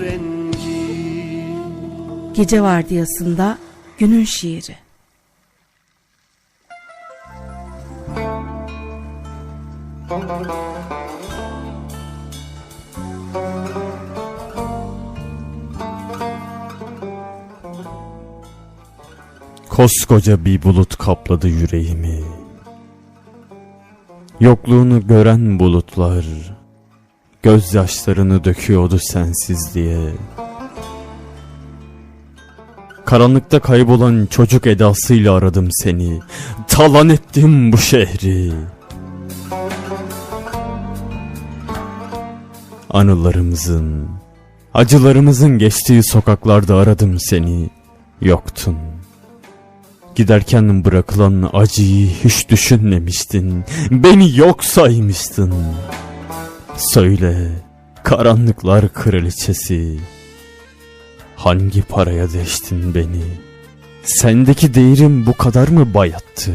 rengi Gece vardiyasında günün şiiri. Koskoca bir bulut kapladı yüreğimi. Yokluğunu gören bulutlar gözyaşlarını döküyordu sensizliğe. Karanlıkta kaybolan çocuk edasıyla aradım seni. Talan ettim bu şehri. Anılarımızın, acılarımızın geçtiği sokaklarda aradım seni. Yoktun. Giderken bırakılan acıyı hiç düşünmemiştin. Beni yok saymıştın. Söyle, karanlıklar kraliçesi. Hangi paraya deştin beni? Sendeki değerim bu kadar mı bayattı?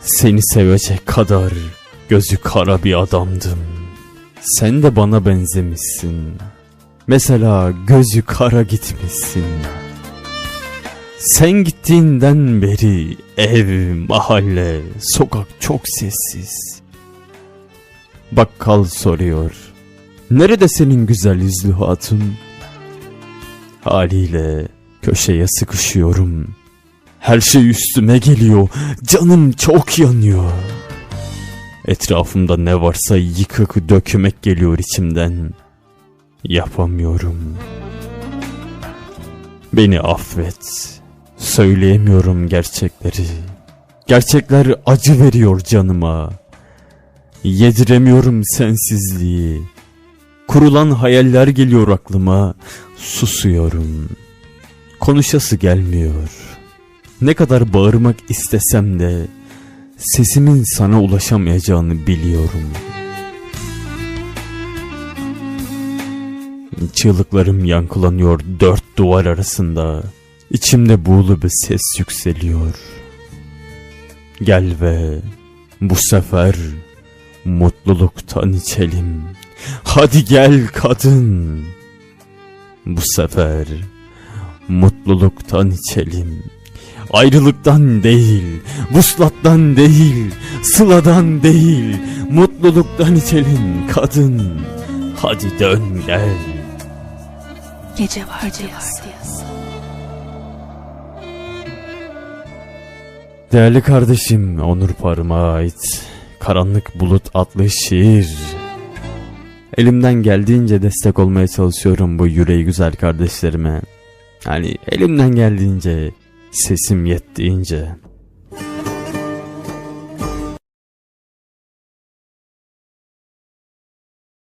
Seni sevecek kadar gözü kara bir adamdım. Sen de bana benzemişsin. Mesela gözü kara gitmişsin. Sen gittiğinden beri ev, mahalle, sokak çok sessiz. Bakkal soruyor. Nerede senin güzel yüzlü hatun? Haliyle köşeye sıkışıyorum. Her şey üstüme geliyor. Canım çok yanıyor. Etrafımda ne varsa yıkık dökümek geliyor içimden. Yapamıyorum. Beni affet. Söyleyemiyorum gerçekleri. Gerçekler acı veriyor canıma. Yediremiyorum sensizliği. Kurulan hayaller geliyor aklıma. Susuyorum. Konuşası gelmiyor. Ne kadar bağırmak istesem de sesimin sana ulaşamayacağını biliyorum. Çığlıklarım yankılanıyor dört duvar arasında. İçimde buğulu bir ses yükseliyor. Gel ve bu sefer mutluluktan içelim. Hadi gel kadın. Bu sefer mutluluktan içelim. Ayrılıktan değil, vuslattan değil, sıladan değil, mutluluktan içelim kadın. Hadi dön gel. Gece vardiyası. Değerli kardeşim Onur Parım'a ait Karanlık Bulut adlı şiir. Elimden geldiğince destek olmaya çalışıyorum bu yüreği güzel kardeşlerime. Yani elimden geldiğince, sesim yettiğince.